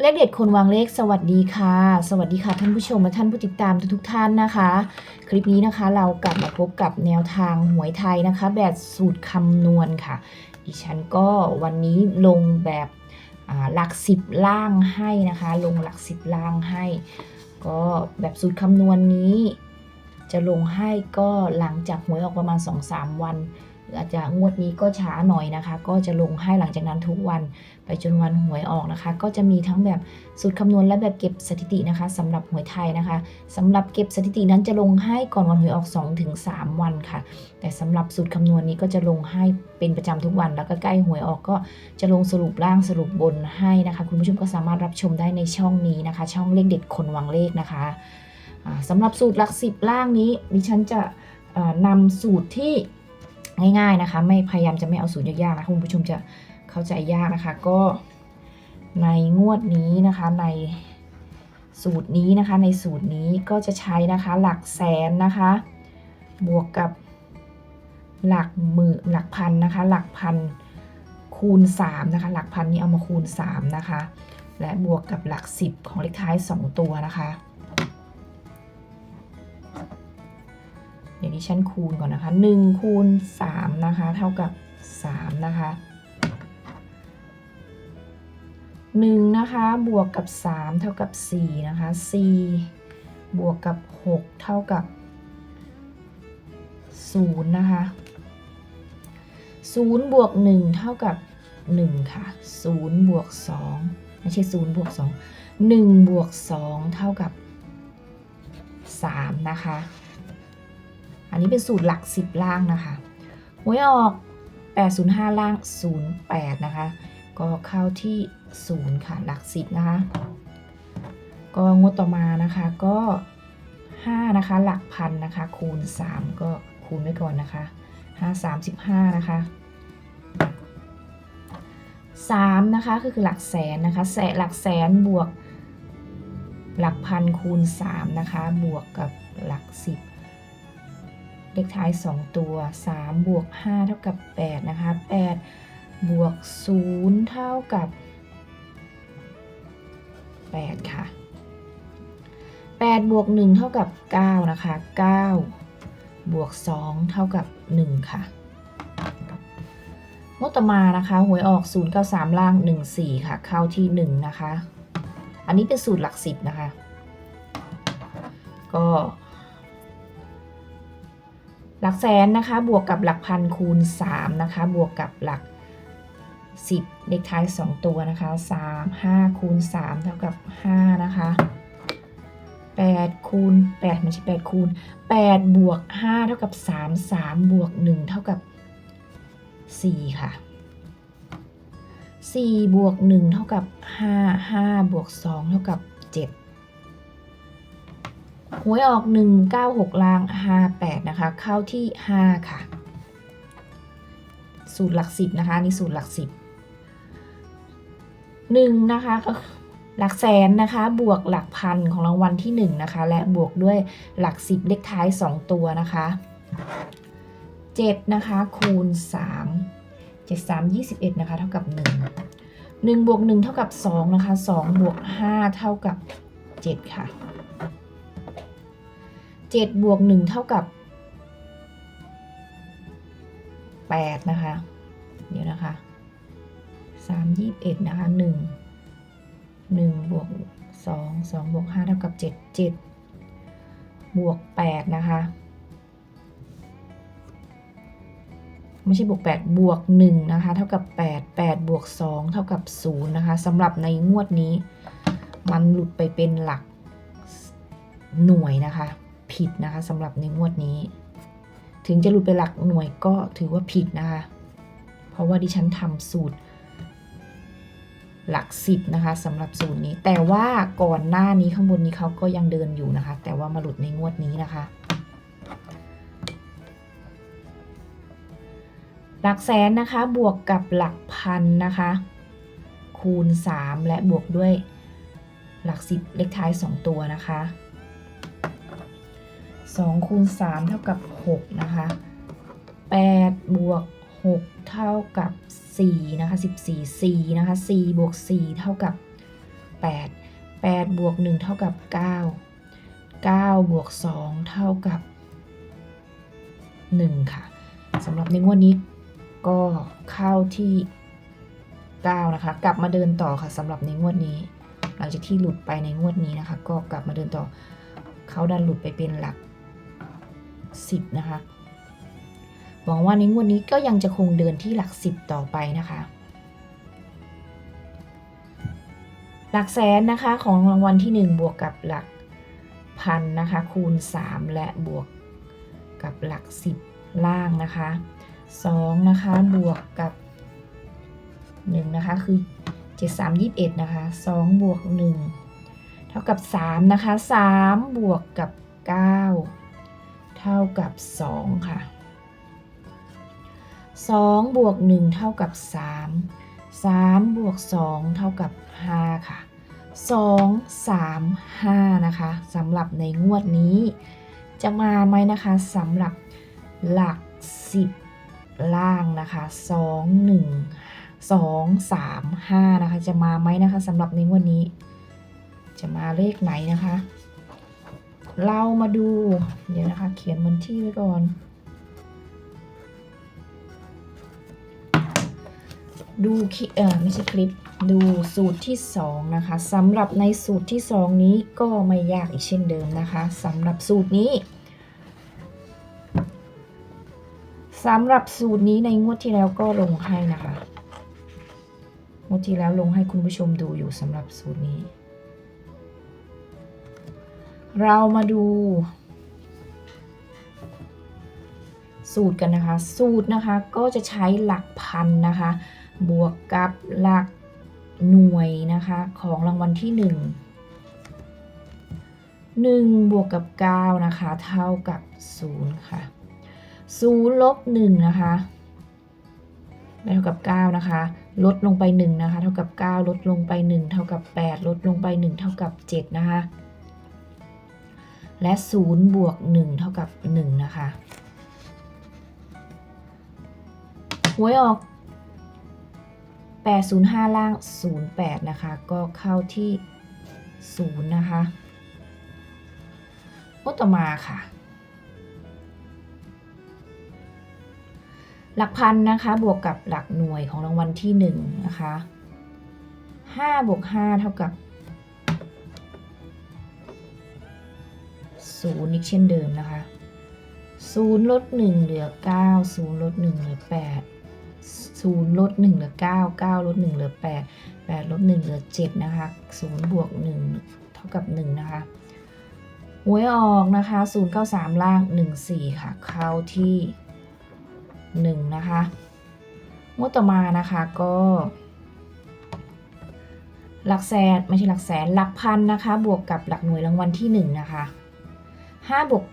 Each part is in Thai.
เลขเด็ดคนวางเลขสวัสดีค่ะ สวัสดีค่ะท่านผู้ชมและท่านผู้ติดตามทุกๆท่านนะคะ คลิปนี้นะคะเรากลับมาพบกับแนวทางหวยไทยนะคะ แบบสูตรคำนวณค่ะ ดิฉันก็วันนี้ลงแบบหลักสิบล่างให้นะคะ ลงหลักสิบล่างให้ ก็แบบสูตรคำนวณนี้ จะลงให้ก็หลังจากหวยออกประมาณ 2-3 วันหรืออาจจะงวดนี้ก็ช้าหน่อยนะคะ ก็จะลงให้หลังจากนั้นทุกวันไปจนวันหวยออกนะคะ ก็จะมีทั้งแบบสูตรคำนวณและแบบเก็บสถิตินะคะสำหรับหวยไทยนะคะสำหรับเก็บสถิตินั้นจะลงให้ก่อนวันหวยออก 2-3 วันค่ะ แต่สำหรับสูตรคำนวณนี้ก็จะลงให้เป็นประจำทุกวัน แล้วก็ใกล้หวยออกก็จะลงสรุปล่างสรุปบนให้นะคะ คุณผู้ชมก็สามารถรับชมได้ในช่องนี้นะคะ ช่องเลขเด็ดคนวางเลขนะคะ สำหรับสูตรหลักสิบล่างนี้ ดิฉันจะนำสูตรที่ง่าย ๆนะคะ ไม่พยายามจะไม่เอาสูตรยากๆนะคะคุณผู้ชมจะเข้าใจยากนะคะ ก็ในงวดนี้นะคะในสูตรนี้นะคะ ในสูตรนี้ก็จะใช้นะคะ หลักแสนนะคะ บวกกับหลักหมื่นหลักพันนะคะ หลักพันคูณ3นะคะ หลักพันนี้เอามาคูณ3นะคะ และบวกกับหลัก 10 ของเลขท้าย 2 ตัวนะคะ ดิฉันคูณก่อนนะคะ1คูณ3นะคะ เท่ากับ 3 นะคะ1นะคะบวกกับ 3 เท่ากับ 4 นะคะ 4 บวกกับ 6 เท่ากับ0นะคะ0บวก1เท่ากับ 1 ค่ะ0บวก2ไม่ใช่0บวก2 1บวก2เท่ากับ3นะคะ อันนี้เป็นสูตรหลัก 10 ล่างนะคะหวยออก 805 ล่าง 08 นะคะ ก็เข้าที่ 0 ค่ะ หลัก 10 นะคะ ก็งวดต่อมานะคะก็ 5 นะคะ หลักพันนะคะ คูณ 3 ก็คูณไว้ก่อนนะคะ 5 35 นะคะ3นะคะก็คือหลักแสนนะคะแสหลักแสนบวก หลักพันคูณ 3 นะคะ บวกกับหลัก 10 เลขท้าย 2 ตัว 3 บวก 5 เท่ากับ 8 นะคะ 8 บวก 0 เท่ากับ 8 ค่ะ 8 บวก 1 เท่ากับ 9 นะคะ 9 บวก 2 เท่ากับ 1 ค่ะงวดต่อมานะคะหวยออก 093 ล่าง 14 ค่ะ เข้าที่ 1 นะคะ อันนี้เป็นสูตรหลัก 10 นะคะ ก็ หลักแสนนะคะบวกกับหลักพันคูณ 3 นะคะ บวกกับหลัก 10 เลขท้าย 2 ตัวนะคะ 3 5คูณ3เท่ากับ 5 นะคะ 8คูณ8ไม่ใช่8คูณ8บวก5เท่ากับ 3 3 บวก 1 เท่ากับ 4 ค่ะ 4 บวก 1 เท่ากับ 5 5 บวก 2 เท่ากับ 7 หวยออก 196ล่าง 58 นะคะ เข้าที่ 5 ค่ะ สูตรหลัก 10 นะคะ นี่สูตรหลัก 10 1 นะคะก็หลักแสนนะคะ บวกหลักพันของรางวัลที่ 1 นะคะ และบวกด้วยหลัก 10 เลขท้าย 2 ตัวนะคะ 7 นะคะ คูณ 3 7 3 21 นะคะ เท่ากับ 1 1บวก1เท่ากับ 2 นะคะ 2 บวก 5 เท่ากับ 7 ค่ะ 7บวก1เท่ากับ 8 นะคะ เดี๋ยวนะคะ 3 21 นะคะ 1 1 บวก 2 2 บวก 5 เท่ากับ 7 7 บวก 8 นะคะ ไม่ใช่บวก 8 บวก 1 นะคะ เท่ากับ 8 8 บวก 2 เท่ากับ 0 นะคะสำหรับในงวดนี้ มันหลุดไปเป็นหลักหน่วยนะคะ ผิดนะคะสำหรับในงวดนี้ ถึงจะหลุดไปหลักหน่วยก็ถือว่าผิดนะคะเพราะว่าดิฉันทำสูตร หลักสิบนะคะสำหรับสูตรนี้ แต่ว่าก่อนหน้านี้ข้างบนนี้เขาก็ยังเดินอยู่นะคะ แต่ว่ามาหลุดในงวดนี้นะคะ หลักแสนนะคะบวกกับหลักพันนะคะคูณ 3 และบวกด้วยหลัก 10 เลขท้าย 2 ตัวนะคะ 2คูณ3เท่ากับ 6 นะคะ8บวก 6 เท่ากับ 4 นะคะ 14 4 นะคะ 4 บวก 4 เท่ากับ 8 8 บวก 1 เท่ากับ 9 9 บวก 2 เท่ากับ 1 ค่ะสำหรับในงวดนี้ก็เข้าที่ 9 นะคะ กลับมาเดินต่อค่ะสำหรับในงวดนี้ หลังจากที่หลุดไปในงวดนี้นะคะ ก็กลับมาเดินต่อเขาดันหลุดไปเป็นหลัก 10 นะคะ หวังว่าในงวดนี้ก็ยังจะคงเดินที่หลัก 10 ต่อไปนะคะ หลักแสนนะคะของรางวัลที่ 1 บวกกับหลักพันนะคะคูณ 3 และบวกกับหลัก 10 ล่างนะคะ2นะคะบวกกับ1นะคะคือ 7 3 21นะคะ2บวก1เท่ากับ3นะคะ3บวกกับ 9 เท่ากับ 2 ค่ะ 2 บวก 1 เท่ากับ 3 3 บวก 2 เท่ากับ 5 ค่ะ 2 3 5 นะคะสำหรับในงวดนี้ จะมาไหมนะคะสำหรับหลัก 10 ล่างนะคะ 2 1 2 3 5 นะคะ จะมาไหมนะคะสำหรับในงวดนี้ จะมาเลขไหนนะคะ เรามาดู เดี๋ยวนะคะ เขียนวันที่ไว้ก่อน ดูคลิปเออไม่ใช่คลิป ดูสูตรที่ 2 นะคะสำหรับในสูตรที่ 2 นี้ก็ไม่ยากอีกเช่นเดิมนะคะสำหรับสูตรนี้สำหรับสูตรนี้ในงวดที่แล้วก็ลงให้นะคะ งวดที่แล้วลงให้คุณผู้ชมดูอยู่สำหรับสูตรนี้ เรามาดู สูตรกันนะคะ สูตรนะคะก็จะใช้หลักพันนะคะ บวกกับหลักหน่วยนะคะของรางวัลที่ 1 1 บวกกับ 9 นะคะ เท่ากับ 0 ค่ะ 0 ลบ 1 นะคะได้เท่ากับ 9 นะคะ ลดลงไป 1 นะคะ เท่ากับ 9 ลดลงไป 1 เท่ากับ 8 ลดลงไป 1 เท่ากับ 7 นะคะ และ0บวก1เท่ากับ 1 นะคะหวยออก 805 ล่าง 08 นะคะ ก็เข้าที่ 0 นะคะงวดต่อมาค่ะ หลักพันนะคะ บวกกับหลักหน่วยของรางวัลที่ 1 นะคะ5บวก5เท่ากับ 0 อีกเช่นเดิมนะคะ 0 ลด 1 เหลือ 9 0 ลด 1 เหลือ8ศูนย์ลด 1 เหลือ 9 9 ลด 1 เหลือ 8 8ลด1เหลือ 7 นะคะ 0 บวก 1 เท่ากับ 1 นะคะหวยออกนะคะ 093 ล่าง 14 ค่ะ เข้าที่ 1 นะคะงวดต่อมานะคะก็ หลักแสนไม่ใช่หลักแสนหลักพันนะคะ บวกกับหลักหน่วยรางวัลที่ 1 นะคะ 5บวก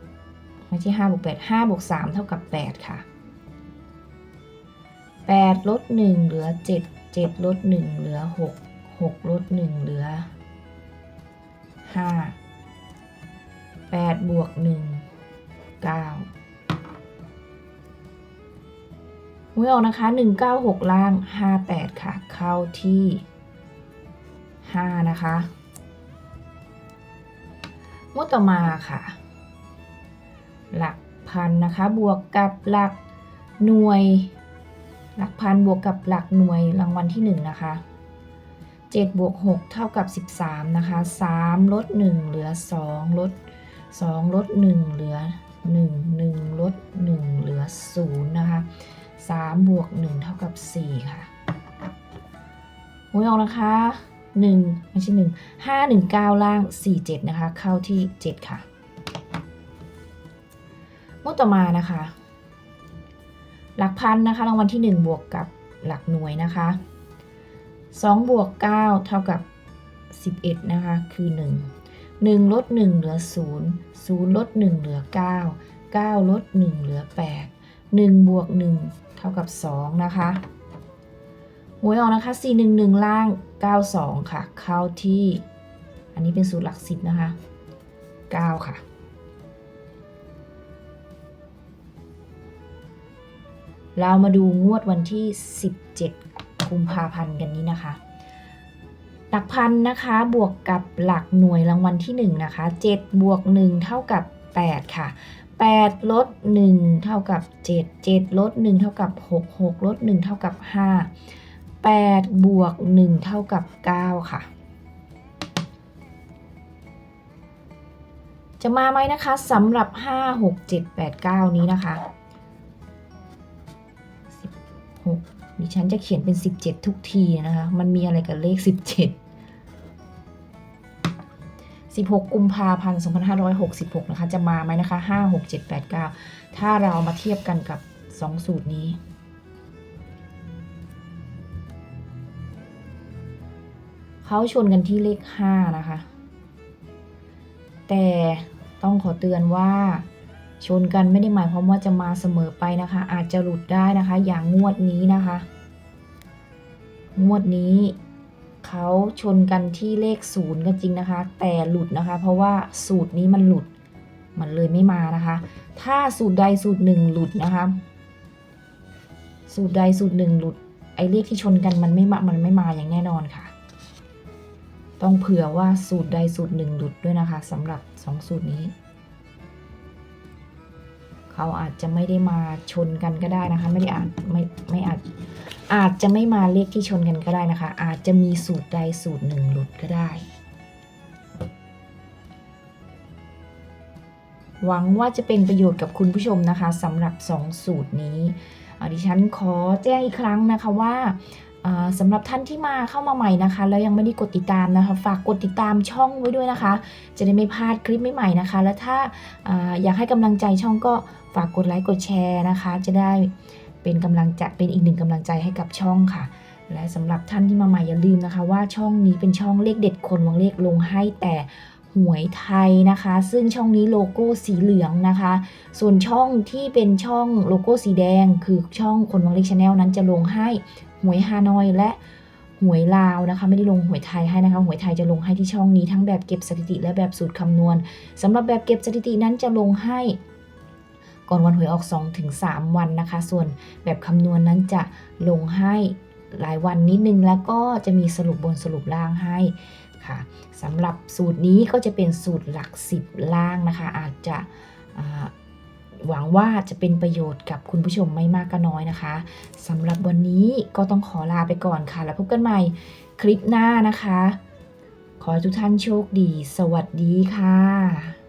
8ไม่ใช่5บวก8 5บวก3เท่ากับ 8 ค่ะ 8 ลด 1 เหลือ 7 7 ลด 1 เหลือ 6 6 ลด 1 เหลือ 5 8 บวก 1 9หวยออกนะคะ 196 ล่าง 58 ค่ะ เข้าที่ 5 นะคะ งวดต่อมาค่ะ หลักพันนะคะ บวกกับหลักหน่วย หลักพันบวกกับหลักหน่วยรางวัลที่1นะคะ7บวก6เท่ากับ 13 นะคะ 3 ลด 1 เหลือ 2 ลด 2 ลด 1 เหลือ 1 1 ลด 1 เหลือ 0 นะคะ 3 บวก 1 เท่ากับ 4 ค่ะหวยออกนะคะ 1 ไม่ใช่ 1 5 1 9 ล่าง 4 7 นะคะ เข้าที่ 7 ค่ะงวดต่อมานะคะ หลักพันนะคะ รางวัลที่ 1 บวกกับหลักหน่วยนะคะ 2 บวก 9 เท่ากับ 11 นะคะ คือ 1 1 ลด 1 เหลือ 0 0 ลด 1 เหลือ 9 9 ลด 1 เหลือ 8 1 บวก 1 เท่ากับ 2 นะคะ หวยออกนะคะ 4 1 1 ล่าง 92 ค่ะ เข้าที่ อันนี้เป็นสูตรหลัก10นะคะ 9 ค่ะ เรามาดูงวดวันที่ 17 กุมภาพันธ์กันนี้นะคะ หลักพันนะคะ บวกกับหลักหน่วยรางวัลที่ 1 นะคะ 7 บวก 1 เท่ากับ 8 ค่ะ8ลด1เท่ากับ 7 7ลด1เท่ากับ 6 6ลด1เท่ากับ 5 8 บวก 1 เท่ากับ 9 ค่ะ จะมาไหมนะคะสำหรับ 5 6 7 8 9 นี้นะคะ 16 ดิฉันจะเขียนเป็น 17 ทุกทีนะคะ มันมีอะไรกับเลข 17 16 กุมภาพันธ์ 2566 นะคะ จะมาไหมนะคะ 5 6 7 8 9 ถ้าเราเอามาเทียบกันกับ 2 สูตรนี้ เขาชนกันที่เลข 5 นะคะ แต่ต้องขอเตือนว่าชนกันไม่ได้หมายความว่าจะมาเสมอไปนะคะ อาจจะหลุดได้นะคะ อย่างงวดนี้นะคะ งวดนี้เขาชนกันที่เลขศูนย์ก็จริงนะคะ แต่หลุดนะคะ เพราะว่าสูตรนี้มันหลุด มันเลยไม่มานะคะ ถ้าสูตรใดสูตรหนึ่งหลุดนะคะ สูตรใดสูตรหนึ่งหลุดไอ้เลขที่ชนกันมันไม่มามันไม่มาอย่างแน่นอนค่ะ ต้องเผื่อว่าสูตรใดสูตรหนึ่งหลุดด้วยนะคะสำหรับสองสูตรนี้ เขาอาจจะไม่ได้มาชนกันก็ได้นะคะ ไม่ได้อาจไม่ไม่อาจอาจจะไม่มาเลขที่ชนกันก็ได้นะคะ อาจจะมีสูตรใดสูตรหนึ่งหลุดก็ได้ หวังว่าจะเป็นประโยชน์กับคุณผู้ชมนะคะสำหรับ 2 สูตรนี้ดิฉันขอแจ้งอีกครั้งนะคะว่า สำหรับท่านที่มาเข้ามาใหม่นะคะ แล้วยังไม่ได้กดติดตามนะคะ ฝากกดติดตามช่องไว้ด้วยนะคะ จะได้ไม่พลาดคลิปใหม่ๆนะคะ และถ้าออยากให้กำลังใจช่องก็ฝากกดไลค์กดแชร์นะคะ จะได้เป็นกำลังจะเป็นอีกหนึ่งกำลังใจให้กับช่องค่ะ และสำหรับท่านที่มาใหม่อย่าลืมนะคะ ว่าช่องนี้เป็นช่องเลขเด็ดคนวงเลขลงให้แต่หวยไทยนะคะ ซึ่งช่องนี้โลโก้สีเหลืองนะคะ ส่วนช่องที่เป็นช่องโลโก้สีแดง คือช่องคนวงเลขชาแนลนั้นจะลงให้ หวยฮานอยและหวยลาวนะคะ ไม่ได้ลงหวยไทยให้นะคะหวยไทยจะลงให้ที่ช่องนี้ทั้งแบบเก็บสถิติและแบบสูตรคำนวณสำหรับแบบเก็บสถิตินั้นจะลงให้ก่อนวันหวยออก 2-3 วันนะคะ ส่วนแบบคำนวณนั้นจะลงให้หลายวันนิดนึง แล้วก็จะมีสรุปบนสรุปล่างให้ค่ะสำหรับสูตรนี้ก็จะเป็นสูตรหลัก 10 ล่างนะคะ อาจจะ หวังว่าจะเป็นประโยชน์กับคุณผู้ชมไม่มากก็น้อยนะคะสำหรับวันนี้ก็ต้องขอลาไปก่อนค่ะ แล้วพบกันใหม่คลิปหน้านะคะ ขอให้ทุกท่านโชคดี สวัสดีค่ะ